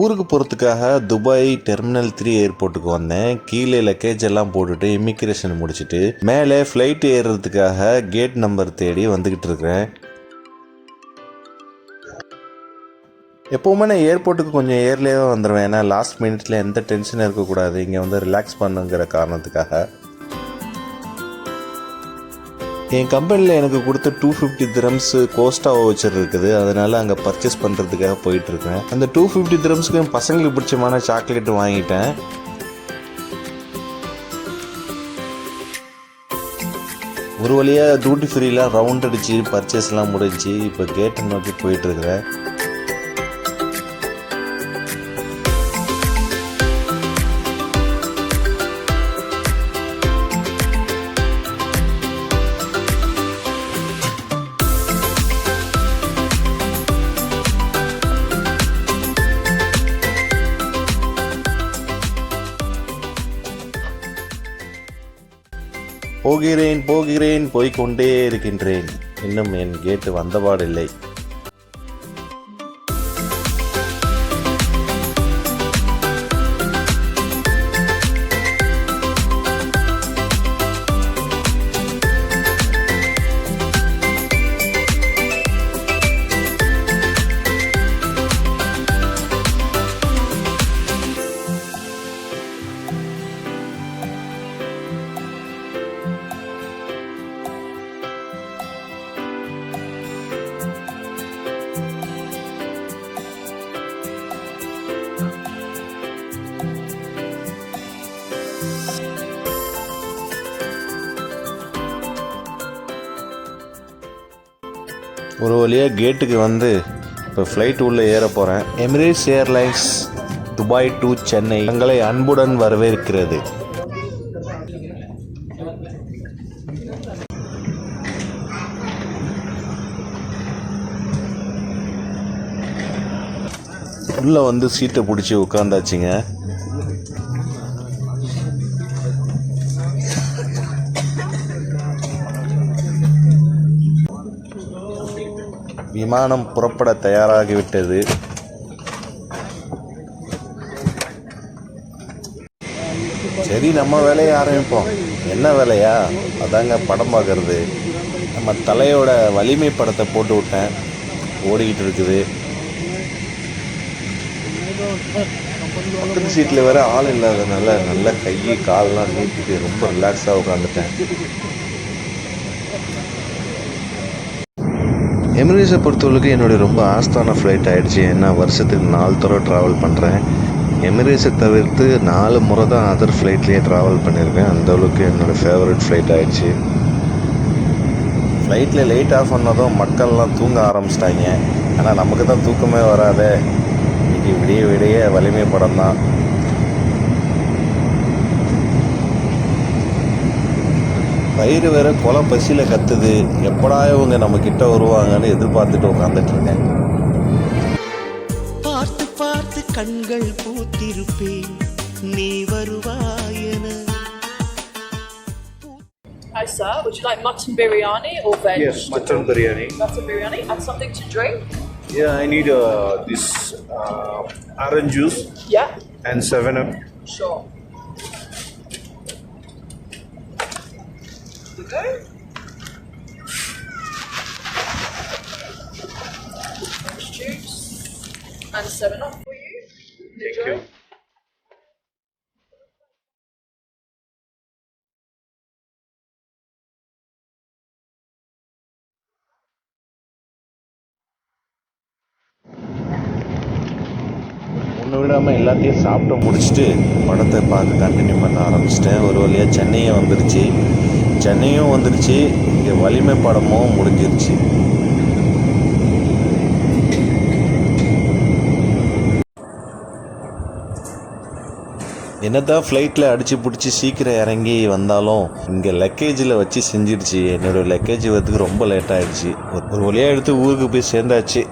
ஊருக்கு போகிறதுக்காக Dubai terminal three ஏர்போர்ட்டுக்கு வந்தேன். கீழே லக்கேஜ் எல்லாம் போட்டுட்டு இமிக்ரேஷன் முடிச்சுட்டு மேலே ஃப்ளைட் ஏறுறதுக்காக கேட் நம்பர் தேடி வந்துக்கிட்டு இருக்கிறேன். எப்போவுமே நான் ஏர்போர்ட்டுக்கு கொஞ்சம் ஏர்லேயே வந்துடுவேன் ஏன்னா லாஸ்ட் மினிட்ல எந்த டென்ஷனும் இருக்கக்கூடாது. இங்கே வந்து ரிலாக்ஸ் பண்ணுங்கிற காரணத்துக்காக. என் கம்பெனியில் எனக்கு கொடுத்த two fifty dirhams Costa voucher இருக்குது. அதனால் அங்கே பர்ச்சேஸ் பண்ணுறதுக்காக போயிட்டுருக்கேன். அந்த டூ ஃபிஃப்டி திரம்ஸ்க்கு என் பசங்களுக்கு பிடிச்சமான சாக்லேட் வாங்கிட்டேன். ஒரு வழியாக டியூட்டி ஃப்ரீலாம் ரவுண்ட் அடிச்சு பர்ச்சேஸ்லாம் முடிஞ்சு இப்போ கேட்டை நோக்கி போயிட்டுருக்குறேன். போகிறேன் போகிறேன் போய்கொண்டே இருக்கின்றேன். இன்னும் என் கேட்டு வந்தபாடில்லை. ஒரு வழியாக கேட்டுக்கு வந்து இப்போ ஃப்ளைட் உள்ளே ஏற போகிறேன் Emirates airlines Dubai to Chennai தங்களை அன்புடன் வரவேற்கிறது. உள்ளே வந்து சீட்டை பிடிச்சி உட்காந்தாச்சுங்க விமானம் புறப்பட தயாராகிவிட்டது. சரி நம்ம வேலையை ஆரம்பிப்போம். என்ன வேலையா? அதாங்க படம் பார்க்கறது. நம்ம தலையோட வலிமை படத்தை போட்டு விட்டேன். ஓடிக்கிட்டு இருக்குது. பக்கத்து சீட்டில் வேற ஆள் இல்லாதனால நல்லா கை கால்லாம் நீட்டிட்டு ரொம்ப ரிலாக்ஸாக உட்காந்துட்டேன் எமிரேட்ஸை பொறுத்தவரைக்கும் என்னுடைய ரொம்ப ஆஸ்தான ஃப்ளைட் ஆகிடுச்சு ஏன்னா வருஷத்துக்கு நாலு தடவை ட்ராவல் பண்ணுறேன் எமிரேட்ஸை தவிர்த்து நாலு முறை தான் அதர் ஃப்ளைட்லேயே ட்ராவல் பண்ணியிருக்கேன். அந்த அளவுக்கு என்னோடய ஃபேவரட் ஃப்ளைட் ஆகிடுச்சு ஃப்ளைட்டில் லைட் ஆஃப் பண்ணதும் மக்கள்லாம் தூங்க ஆரம்பிச்சிட்டாங்க. ஆனால் நமக்கு தான் தூக்கமே வராதே. இன்றைக்கி விடிய விடிய வலிமை படம் தான் வயிறு வேற கொலை பசியில் கத்துது எப்படா இவங்க நம்ம கிட்ட வருவாங்கன்னு எதிர்பார்த்துட்டு உட்காந்துட்டு இருக்கேன் பார்த்து பார்த்து கண்கள் பூத்திருப்பேன் நீ வருவாயென Hi sir, would you like mutton biryani or veg? Yes, mutton biryani. Mutton biryani and something to drink? Yeah, I need uh, this uh, orange juice Yeah, and 7 up. sure. Go. Orange juice and 7 up for you. Thank Enjoy. you. ஒன்று விடாமல் எல்லாத்தையும் சாப்பிட்டு முடிச்சுட்டு படத்தை பார்க்க continue பண்ண ஆரம்பிச்சிட்டேன் ஒரு வழியாக சென்னையே வந்துருச்சு சென்னையும் வந்துருச்சு. இங்கே வலிமை படமும் முடிஞ்சிருச்சு. என்னதான் ஃப்ளைட்டில் அடித்து பிடிச்சி சீக்கிரம் இறங்கி வந்தாலும் இங்கே லக்கேஜில் வச்சு செஞ்சிடுச்சு என்னோடய லக்கேஜ் வரதுக்கு ரொம்ப லேட் ஆகிடுச்சு ஒரு வழியாக எடுத்து ஊருக்கு போய் சேர்ந்தாச்சு.